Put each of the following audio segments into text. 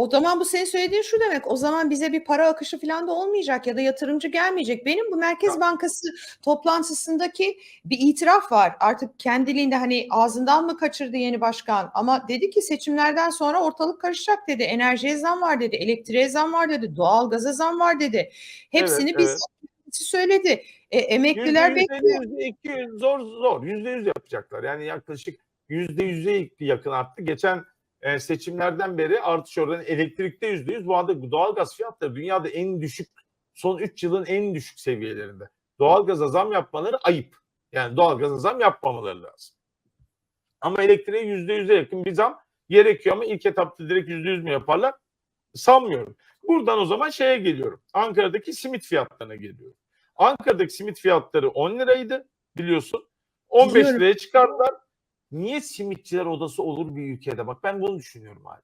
O zaman bu senin söylediğin şu demek. O zaman bize bir para akışı falan da olmayacak ya da yatırımcı gelmeyecek. Benim bu Merkez Bankası toplantısındaki bir itiraf var. Artık kendiliğinde hani ağzından mı kaçırdı yeni başkan ama dedi ki seçimlerden sonra ortalık karışacak dedi. Enerjiye zam var dedi, elektriğe zam var dedi, doğalgaza zam var dedi. Hepsini Evet, biz evet. söyledi. E, emekliler bekliyor. yüz, yüzde iki yüz zor zor. Yüzde yüz yapacaklar. Yani yaklaşık yüzde yüze yakın arttı. Geçen e, seçimlerden beri artış oranı elektrikte yüzde yüz. Bu arada doğalgaz fiyatları dünyada en düşük son 3 yılın en düşük seviyelerinde. Doğalgaza zam yapmaları ayıp. Yani doğalgaza zam yapmamaları lazım. Ama elektriğe yüzde yüze yakın bir zam gerekiyor ama ilk etapta direkt yüzde yüz mü yaparlar? Sanmıyorum. Buradan o zaman şeye geliyorum. Ankara'daki simit fiyatlarına geliyorum. Ankara'daki simit fiyatları 10 liraydı biliyorsun. 15 Biliyorum. liraya çıkardılar. Niye simitçiler odası olur bir ülkede? Bak ben bunu düşünüyorum abi.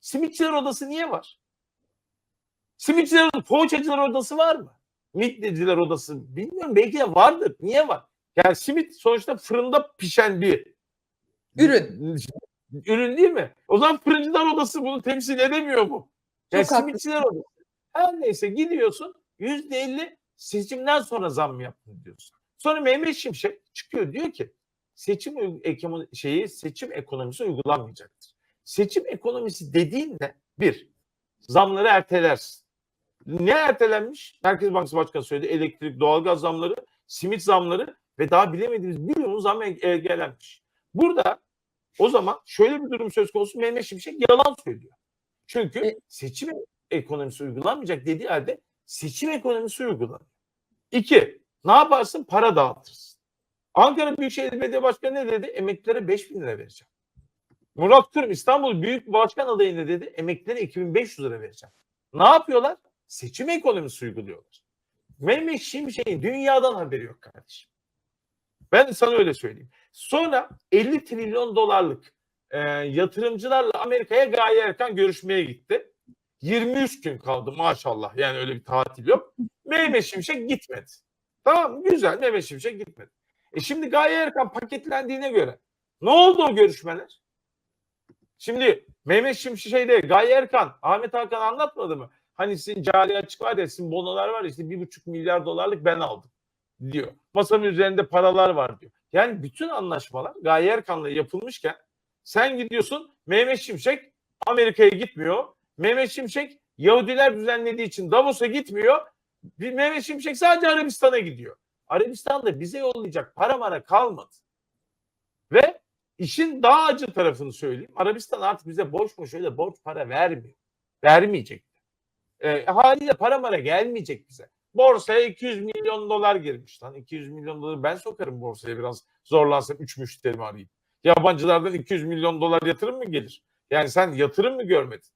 Simitçiler odası niye var? Simitçiler odası, poğaçacılar odası var mı? Midyeciler odası bilmiyorum belki de vardır. Niye var? Yani simit sonuçta fırında pişen bir Ürün. Ürün değil mi? O zaman fırıncılar odası bunu temsil edemiyor mu? Yani Çok simitçiler odası. Her neyse gidiyorsun yüzde elli seçimden sonra zam mı yaptın diyorsun. Sonra Mehmet Şimşek çıkıyor diyor ki seçim şeyi seçim ekonomisi uygulanmayacaktır. Seçim ekonomisi dediğin ne? Bir, zamları ertelersin. Ne ertelenmiş? Merkez Bankası Başkanı söyledi. Elektrik, doğalgaz zamları, simit zamları ve daha bilemediğimiz bir milyon zam engellenmiş. Burada o zaman şöyle bir durum söz konusu Mehmet Şimşek yalan söylüyor. Çünkü E- seçim ekonomisi uygulanmayacak dediği halde seçim ekonomisi uygulanıyor. İki, ne yaparsın? Para dağıtırsın. Ankara Büyükşehir Belediye Başkanı ne dedi? Emeklilere 5 bin lira vereceğim. Murat Kurum İstanbul Büyük Başkan adayı ne dedi? Emeklilere 2500 lira vereceğim. Ne yapıyorlar? Seçim ekonomisi uyguluyorlar. Mehmet Şimşek'in dünyadan haberi yok kardeşim. Ben sana öyle söyleyeyim. Sonra 50 trilyon dolarlık e, yatırımcılarla Amerika'ya Gaye Erkan görüşmeye gitti. 23 gün kaldı maşallah. Yani öyle bir tatil yok. Mehmet Şimşek gitmedi. Tamam mı? güzel Mehmet Şimşek gitmedi. E şimdi Gaye Erkan paketlendiğine göre ne oldu o görüşmeler? Şimdi Mehmet Şimşek şeyde Gaye Erkan, Ahmet Hakan anlatmadı mı? Hani sizin cari açık var ya sizin bonolar var ya işte bir buçuk milyar dolarlık ben aldım diyor. Masanın üzerinde paralar var diyor. Yani bütün anlaşmalar Gaye Erkan'la yapılmışken sen gidiyorsun Mehmet Şimşek Amerika'ya gitmiyor. Mehmet Şimşek Yahudiler düzenlediği için Davos'a gitmiyor. Mehmet Şimşek sadece Arabistan'a gidiyor. Arabistan'da bize yollayacak para mara kalmadı. Ve işin daha acı tarafını söyleyeyim. Arabistan artık bize borç mu şöyle borç para vermiyor. Vermeyecek. E, haliyle para mara gelmeyecek bize. Borsaya 200 milyon dolar girmiş lan. 200 milyon doları ben sokarım borsaya biraz zorlansam 3 müşterimi arayayım. Yabancılardan 200 milyon dolar yatırım mı gelir? Yani sen yatırım mı görmedin?